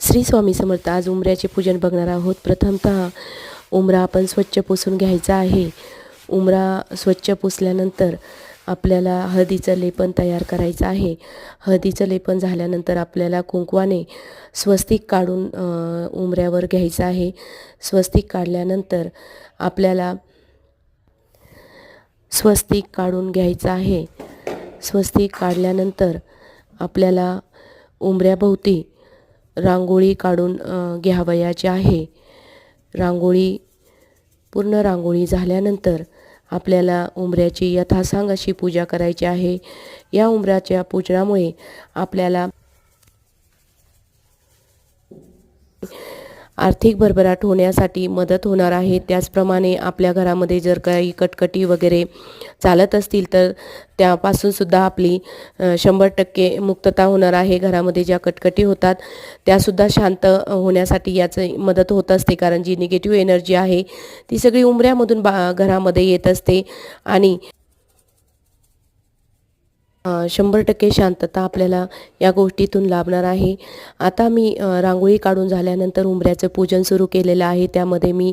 श्री स्वामी समर्थ आज उमऱ्याचे पूजन बघणार आहोत. प्रथमतः उमरा आपण स्वच्छ पुसून घ्यायचा आहे. उमरा स्वच्छ पुसल्यानंतर आपल्याला हळदीचं लेपन तयार करायचं आहे. हळदीचं लेपन झाल्यानंतर आपल्याला कुंकवाने स्वस्तिक काढून उमऱ्यावर घ्यायचं आहे. स्वस्तिक काढल्यानंतर आपल्याला स्वस्तिक काढून घ्यायचं आहे. स्वस्तिक काढल्यानंतर आपल्याला उंबऱ्याभोवती रांगोळी काढून घ्यावयाची आहे. रांगोळी पूर्ण रांगोळी झाल्यानंतर आपल्याला उंबऱ्याची यथासांग अशी पूजा करायची आहे. या उंबऱ्याच्या पूजनामुळे आपल्याला आर्थिक भरभराट होण्यासाठी मदत होणार आहे. त्याचप्रमाणे आपल्या घरामध्ये जर काही कटकटी वगैरे चालत असतील तर त्यापासूनसुद्धा आपली शंभर टक्के मुक्तता होणार आहे. घरामध्ये ज्या कटकटी होतात त्यासुद्धा शांत होण्यासाठी याचं मदत होत असते. कारण जी निगेटिव्ह एनर्जी आहे ती सगळी उमऱ्यामधून बा घरामध्ये येत असते. आणि शंभर टक्के शांतता आपल्याला या गोष्टीतून लाभणार आहे. आता मी रांगोळी काढून झाल्यानंतर उंबऱ्याचं पूजन सुरू केलेलं आहे. त्यामध्ये मी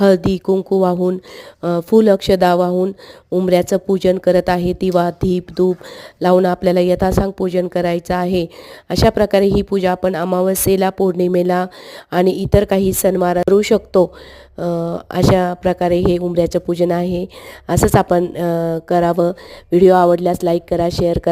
हळदी कुंकू वाहून फुल फूल अक्षदा वाहून उंबऱ्याचं पूजन करत आहे. दिवा धीप धूप लावून आपल्याला यथासांग पूजन करायचं आहे. अशा प्रकारे ही पूजा आपण अमावस्येला पौर्णिमेला आणि इतर काही सणवार करू शकतो. अशा प्रकारे हे उंबऱ्याचं पूजन आहे. असंच आपण करावं. व्हिडिओ आवडल्यास लाईक करा शेअर करा.